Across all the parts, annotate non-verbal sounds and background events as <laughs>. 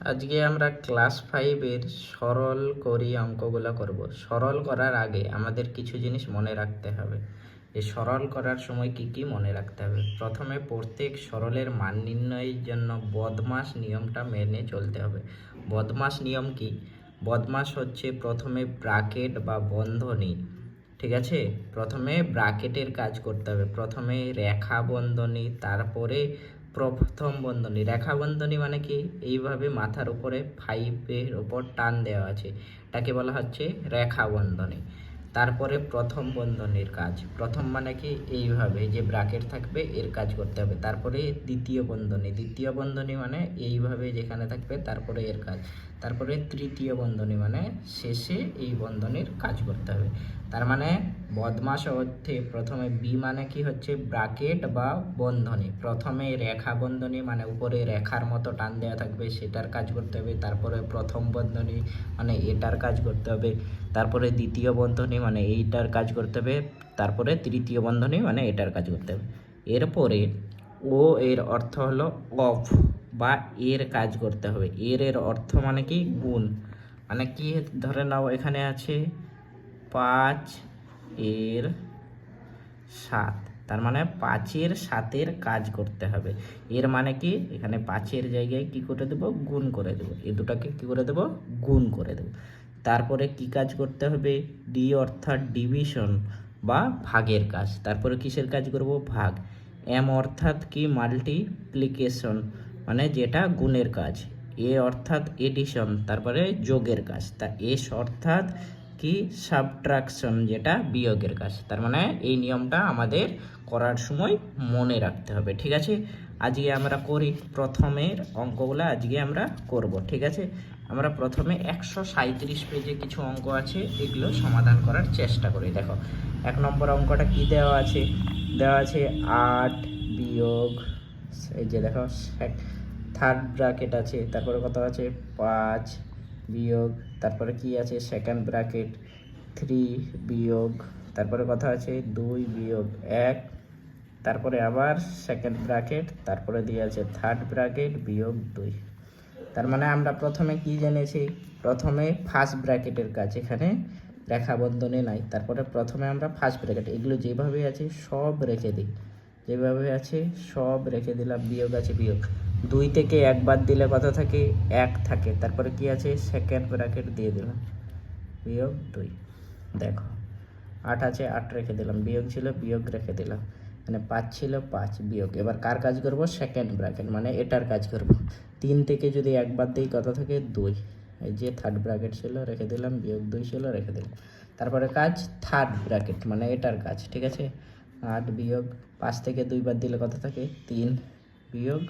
আজকে আমরা ক্লাস ফাইভের সরল করি অঙ্কগুলো করব। সরল করার আগে আমাদের কিছু জিনিস মনে রাখতে হবে। এই সরল করার সময় কি কি মনে রাখতে হবে? প্রথমে প্রত্যেক সরলের মান নির্ণয়ের জন্য বদমাস নিয়মটা মেনে চলতে হবে। বদমাস নিয়ম কি? বদমাস হচ্ছে প্রথমে ব্রাকেট বা বন্ধনী, ঠিক আছে? প্রথমে ব্রাকেটের কাজ করতে হবে। প্রথমে রেখা বন্ধনী তারপরে প্রথম বন্ধনী। রেখা বন্ধনী মানে কি? এইভাবে মাথার উপরে ফাইভের ওপর টান দেওয়া আছে। এটাকে বলা হচ্ছে রেখা বন্ধনী। তারপরে প্রথম বন্ধনীর কাজ। প্রথম মানে কি? এইভাবে যে ব্রাকেট থাকবে, এর কাজ করতে হবে। তারপরে দ্বিতীয় বন্ধনী। দ্বিতীয় বন্ধনী মানে এইভাবে যেখানে থাকবে, তারপরে এর কাজ। তারপরে তৃতীয় বন্ধনী মানে শেষে এই বন্ধনীর কাজ করতে হবে। তার মানে বদমাস অর্থে প্রথমে বি মানে কি হচ্ছে? ব্রাকেট বা বন্ধনী। প্রথমে রেখা বন্ধনী মানে উপরে রেখার মতো টান দেওয়া থাকবে, সেটার কাজ করতে হবে। তারপরে প্রথম বন্ধনী মানে এটার কাজ করতে হবে। তারপরে দ্বিতীয় বন্ধনী মানে এইটার কাজ করতে হবে। তারপরে তৃতীয় বন্ধনী মানে এটার কাজ করতে হবে। এরপরে ও এর অর্থ হলো অফ বা এর কাজ করতে হবে। এর এর অর্থ মানে কি? গুণ। মানে কি ধরে নাও এখানে আছে? পাঁচ এর সাত। তার মানে পাঁচের সাতের কাজ করতে হবে। এর মানে কি? এখানে পাঁচের জায়গায় কি করে দেবো? গুণ করে দেবো। এই দুটাকে কি করে দেবো? গুণ করে দেবো। তারপরে কি কাজ করতে হবে? ডি অর্থাৎ ডিভিশন বা ভাগের কাজ। তারপরে কিসের কাজ করব? ভাগ। এম অর্থাৎ কি? মাল্টিপ্লিকেশন মানে যেটা গুণের কাজ। এ অর্থাৎ এডিশন তারপরে যোগের কাজ। তা এস অর্থাৎ কি সাবট্রাকশন যেটা বিয়োগের কাজ। তার মানে এই নিয়মটা আমাদের করার সময় মনে রাখতে হবে, ঠিক আছে? আজকে আমরা করি প্রথমের অঙ্কগুলো আজকে আমরা করব, ঠিক আছে? আমরা প্রথমে একশো সাঁত্রিশ পেজে কিছু অঙ্ক আছে, এগুলো সমাধান করার চেষ্টা করি। দেখো, এক নম্বর অঙ্কটা কি দেওয়া আছে? দেওয়া আছে আট বিয়োগ, এই যে দেখো থার্ড ব্র্যাকেট আছে, তারপরে কত আছে? পাঁচ বিয়োগ, তারপরে কি আছে? সেকেন্ড ব্র্যাকেট থ্রি বিয়োগ, তারপরে কথা আছে দুই বিয়োগ, এক, তারপরে আবার সেকেন্ড ব্র্যাকেট তারপরে দিয়ে আছে থার্ড ব্র্যাকেট বিয়োগ দুই। তার মানে আমরা প্রথমে কি জেনেছি? প্রথমে ফার্স্ট ব্র্যাকেটের কাজ, এখানে রেখাবন্ধনে নাই। তারপরে প্রথমে আমরা ফার্স্ট ব্র্যাকেট এগুলো যেভাবে আছে সব রেখে দিই। যেভাবে আছে সব রেখে দিলাম, বিয়োগ আছে বিয়োগ। দুই থেকে একবার দিলে কত থাকে? এক থাকে। তারপরে কি আছে? সেকেন্ড ব্র্যাকেট দিয়ে দিলাম। বিয়োগ দুই। দেখো, আট আছে, আট রেখে দিলাম। বিয়োগ ছিল, বিয়োগ রেখে দিলাম। মানে পাঁচ ছিল, পাঁচ বিয়োগ। এবার কার কাজ করব? সেকেন্ড ব্র্যাকেট মানে এটার কাজ করব। তিন থেকে যদি একবার দিই, কত থাকে? দুই। এই যে থার্ড ব্র্যাকেট ছিল, রেখে দিলাম। বিয়োগ দুই ছিল, রেখে দিলাম। তারপরে কাজ থার্ড ব্র্যাকেট মানে এটার কাজ, ঠিক আছে? আট বিয়োগ পাঁচ থেকে দুইবার দিলে কত থাকে? তিন বিয়োগ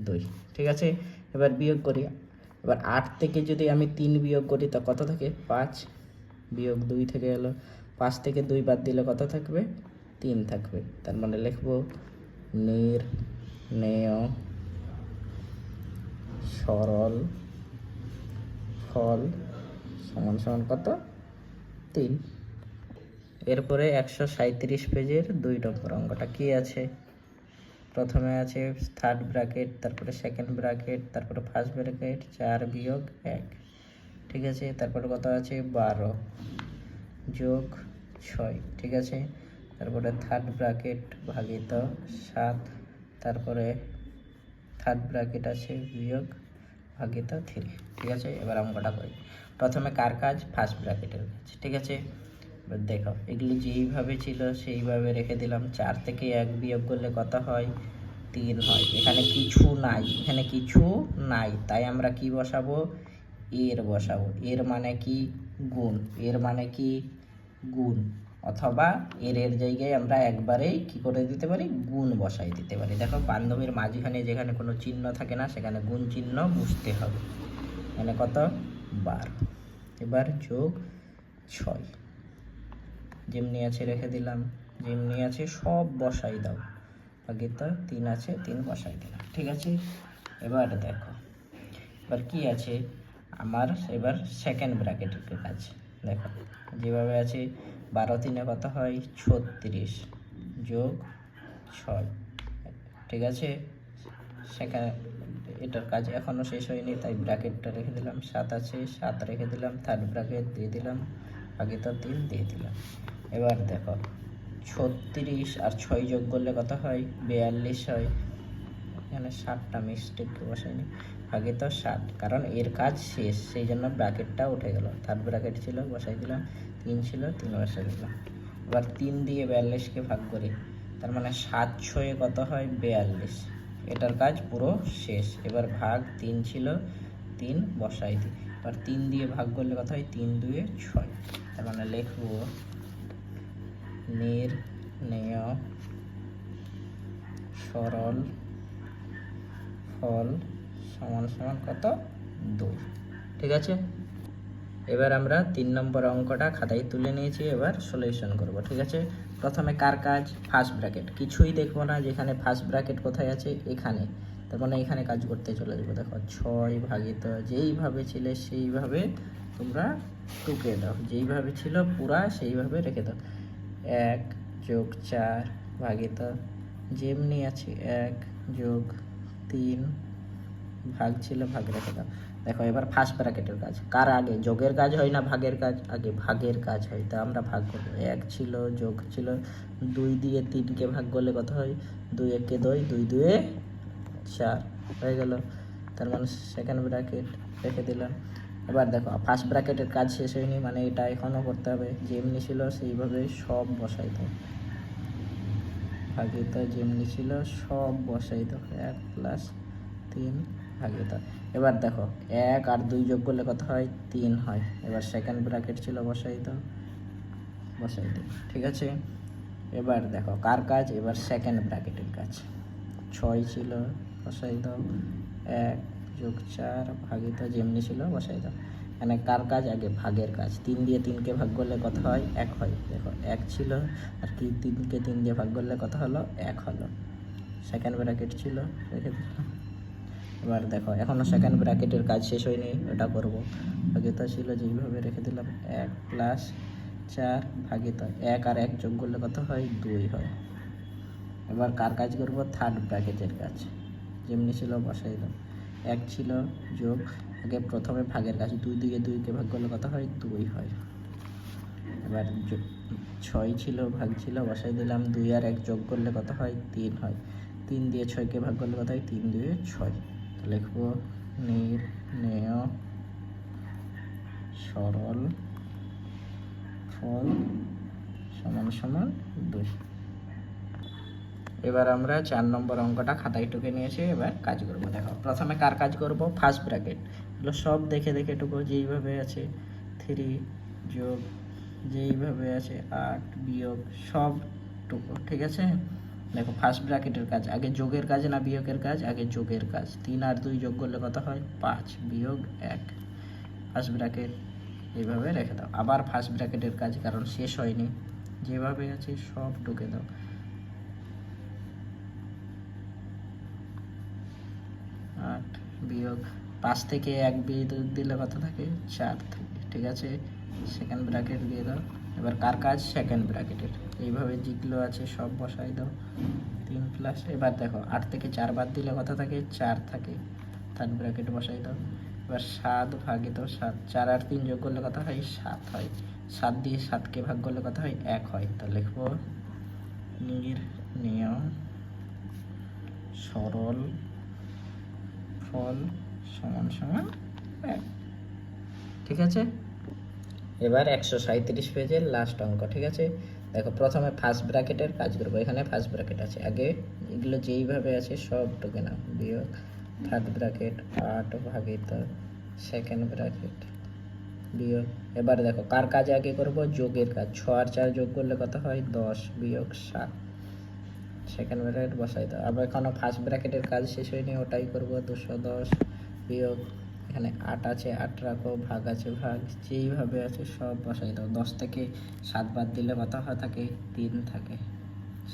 দুই। ঠিক আছে? এবার বিয়োগ করি। এবার আট থেকে যদি আমি তিন বিয়োগ করি, তা কত থাকে? পাঁচ। বিয়োগ দুই থেকে এলো। পাঁচ থেকে দুই বাদ দিলে কত থাকবে? তিন থাকবে। তার মানে লিখব নির নেয় সরল ফল সমান সমান কত? তিন। এরপরে একশো সাঁত্রিশ পেজের দুই নম্বর অঙ্কটা কি আছে? প্রথমে আছে থার্ড ব্র্যাকেট তারপরে সেকেন্ড ব্র্যাকেট তারপরে ফার্স্ট ব্র্যাকেট চার বিয়োগ এক। ঠিক আছে? তারপরে কত আছে? বারো। যোগ ছয়। ঠিক আছে? তারপরে থার্ড ব্র্যাকেট ভাগিত সাত। তারপরে থার্ড ব্র্যাকেট আছে বিয়োগ ভাগিত থ্রি ঠিক আছে? এবার অঙ্কটা করি। প্রথমে কার কাজ? ফার্স্ট ব্র্যাকেটের কাজ। ঠিক আছে? এবার দেখো, এগুলো যেইভাবে ছিল সেইভাবে রেখে দিলাম। চার থেকে এক বিয়োগ করলে কত হয়? তিন হয়। এখানে কিছু নাই, এখানে কিছু নাই। তাই আমরা কি বসাবো? এর বসাবো। এর মানে কি? গুণ। এর মানে কি? গুণ। অথবা এর এর জায়গায় আমরা একবারেই কি করে দিতে পারি? গুণ বসাই দিতে পারি। দেখো, বান্ধবীর মাঝখানে যেখানে কোনো চিহ্ন থাকে না, সেখানে গুণ চিহ্ন বুঝতে হবে। মানে কত? বার। এবার যোগ ছয়। যেমনি আছে রেখে দিলাম। যেমনি আছে, সব বসাই দাও। আগে তো তিন আছে, তিন বসাই দিলাম। ঠিক আছে? এবার দেখো। এবার কি আছে? আমার এবার সেকেন্ড ব্র্যাকেটের কাজ। দেখো, যেভাবে আছে, বারো তিনে কত হয়? ছত্রিশ যোগ ছয়। ঠিক আছে? সেখানে এটার কাজ এখনও শেষ হয়নি, তাই ব্র্যাকেটটা রেখে দিলাম। সাত আছে, সাত রেখে দিলাম। থার্ড ব্র্যাকেট দিয়ে দিলাম। ভাগিত তিন দিয়ে দিলাম। এবার দেখো, ছত্রিশ আর ছয় যোগ করলে কত হয়? বিয়াল্লিশ হয়। এখানে ষাটটা মিস্টেক বসাইনি আগে তো ষাট, কারণ এর কাজ শেষ, সেই জন্য ব্র্যাকেটটা উঠে গেল। থার্ড ব্র্যাকেট ছিল, বসাই দিলাম। তিন ছিল, তিন বসাই দিলাম। এবার তিন দিয়ে বিয়াল্লিশকে ভাগ করি। তার মানে সাত ছয়ে কত হয়? বিয়াল্লিশ। এটার কাজ পুরো শেষ। এবার ভাগ তিন ছিল, তিন বসাই দিই। এবার তিন দিয়ে ভাগ করলে কত হয়? তিন দুয়ে ছয়। তার মানে লিখব নির্ণেয় সরল ফল সমান সমান কত? দুই। ঠিক আছে? এবার আমরা তিন নম্বর অঙ্কটা খাতায় তুলে নিয়েছি, এবার সলিউশন করব, ঠিক আছে? প্রথমে কার কাজ? ফার্স্ট ব্র্যাকেট কিছুই দেখব না, যেখানে ফার্স্ট ব্র্যাকেট কোথায় আছে? এখানে। তার মানে এখানে কাজ করতে চলে যাব। দেখো, ছয় ভাগিত যেইভাবে ছিল, সেইভাবে তোমরা টুকে দাও। যেইভাবে ছিল, পুরা সেইভাবে রেখে দাও। এক যোগ চার ভাগিত যেমনি আছে এক যোগ তিন ভাগ ছিল ভাগ রেখে দাও দেখো, এবার ফার্স্ট ব্র্যাকেটের কাজ। কার আগে? যোগের কাজ হয় না ভাগের কাজ? আগে ভাগের কাজ হয়, তা আমরা ভাগ করব। এক ছিল, যোগ ছিল, দুই দিয়ে তিনকে ভাগ করলে কত হয়? দুই একে দুই দুই দুয়ে চার। হয়ে গেল। তার মানে সেকেন্ড ব্র্যাকেট রেখে দিলাম। এবার দেখো ফার্স্ট ব্র্যাকেটের কাজ শেষ হয়নি মানে এটা এখনও করতে হবে। যেমনি ছিল সেইভাবে সব বসাই দাও ভাগিত যেমনি ছিল সব বসাই দাও এক প্লাস তিন ভাগিত এবার দেখো, এক আর দুই যোগ করলে কত হয়? তিন হয়। এবার সেকেন্ড ব্র্যাকেট ছিল বসাই দাও বসাই দাও ঠিক আছে? এবার দেখো, কার কাজ? এবার সেকেন্ড ব্র্যাকেটের কাজ। ছয় ছিল বসাই দাও এক যোগ চার ভাগিত যেমনি ছিল বসাই দাও। এখানে কার কাজ? আগে ভাগের কাজ। তিন দিয়ে তিনকে ভাগ করলে কত হয়? এক হয়। দেখো, এক ছিল আর কি তিনকে তিন দিয়ে ভাগ করলে কত হলো? এক হলো। সেকেন্ড ব্র্যাকেট ছিল। রেখে <laughs> দিলাম এবার দেখো এখনও সেকেন্ড ব্র্যাকেটের কাজ শেষ হয়নি। ওটা করব। ভাগিত ছিল, যেইভাবে রেখে দিলাম, এক প্লাস চার ভাগিত এক আর এক যোগ করলে কত হয়? দুই হয়। এবার কার কাজ করব? থার্ড ব্র্যাকেটের কাজ। যেমনি ছিল, বসাই দাও। এক ছিল যোগ, আগে প্রথমে ভাগের কাছে দুই দুইয়ে দুইকে ভাগ করলে কত হয়? দুই হয়। এবার ছয় ছিল, ভাগ ছিল, বসাই দিলাম, দুই আর এক যোগ করলে কত হয়? তিন হয়। তিন দিয়ে ছয়কে ভাগ করলে কত হয়? তিন দুয়ে ছয়। লিখব, নির্ণেয়, সরল, ফল, সমান সমান দুই। এবার আমরা চার নম্বর অঙ্কটা খাতায় টুকে নিয়েছি, এবার কাজ করব। দেখো, প্রথমে কার কাজ করব? ফার্স্ট ব্র্যাকেট এগুলো সব দেখে দেখে টুকো, যেইভাবে আছে থ্রি যোগ যেইভাবে আছে, আট বিয়োগ সব টুকো, ঠিক আছে? দেখো ফার্স্ট ব্র্যাকেটের কাজ, আগে যোগের কাজ না বিয়োগের কাজ? আগে যোগের কাজ। তিন আর দুই যোগ করলে কত হয়? পাঁচ বিয়োগ এক। ফার্স্ট ব্র্যাকেট এইভাবে রেখে দাও। আবার ফার্স্ট ব্র্যাকেটের কাজ, কারণ শেষ হয়নি। যেভাবে আছে, সব টুকে দাও আট বিয়োগ পাঁচ থেকে এক বিয়োগ দিলে কত থাকে? চার থাকে। ঠিক আছে? সেকেন্ড ব্র্যাকেট দিয়ে দাও। এবার কার কাজ? সেকেন্ড ব্র্যাকেটের এইভাবে যেগুলো আছে সব বসাই দাও। তিন প্লাস এবার দেখো, আট থেকে চার বাদ দিলে কত থাকে? চার থাকে। থার্ড ব্র্যাকেট বসাই দাও। এবার সাত ভাগে দাও, সাত। চার আর তিন যোগ করলে কত হয়? সাত হয়। সাত দিয়ে সাতকে ভাগ করলে কত হয়? এক হয়। তো লিখব নির্ণেয় সরল ফল সমান সমান এক। ঠিক আছে? এবার একশো সাঁত্রিশ পেজের লাস্ট অঙ্ক, ঠিক আছে? দেখো, প্রথমে ফার্স্ট ব্র্যাকেটের কাজ করব। এখানে ফার্স্ট ব্র্যাকেট আছে। আগে এগুলো যেইভাবে আছে, সব টুকে নাও বিয়োগ থার্ড ব্র্যাকেট আট ভাগিত সেকেন্ড ব্র্যাকেট বিয়োগ। এবার দেখো, কার কাজ আগে করব? যোগের কাজ। ছ আর চার যোগ করলে কত হয়? দশ, বিয়োগ সাত। সেকেন্ড ব্র্যাকেট বসাই দাও আবার এখনও ফার্স্ট ব্র্যাকেটের কাজ শেষ হয়নি, ওটাই করব, দুশো দশ বিয়োগ, এখানে আট আছে, আট রাখো, ভাগ আছে, ভাগ, যেইভাবে আছে সব বসাই দাও। দশ থেকে সাত বাদ দিলে কত হয় থাকে? তিন থাকে।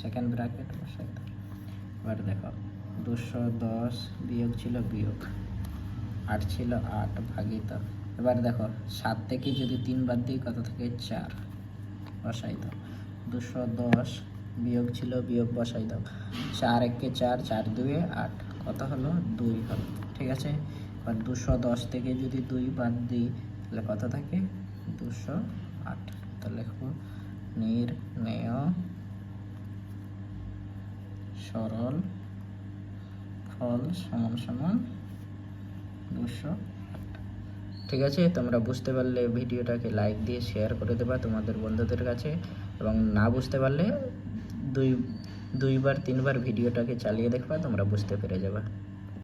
সেকেন্ড ব্র্যাকেট বসাই দাও। এবার দেখো, দুশো দশ বিয়োগ ছিল বিয়োগ, আট ছিল আট ভাগিত এবার দেখো, সাত থেকে যদি তিন বাদ দিই কত থাকে? চার। বসাই দাও। দুশো দশ বিয়োগ ছিল, বিয়োগ বসাই দাও। চার একে চার চার দুয়ে আট। কত হলো? দুই হলো। ঠিক আছে? এবার দুশো দশ থেকে যদি দুই বাদ দিই, তাহলে কত থাকে? দুশো আট। তো লিখব নির্ণেয় সরল ফল সমান সমান দুশো ঠিক আছে? তোমরা বুঝতে পারলে ভিডিওটাকে লাইক দিয়ে শেয়ার করে দেবা তোমাদের বন্ধুদের কাছে। এবং না বুঝতে পারলে দুই দুইবার তিনবার ভিডিওটাকে চালিয়ে দেখবা তোমরা বুঝতে পেরে যাবা।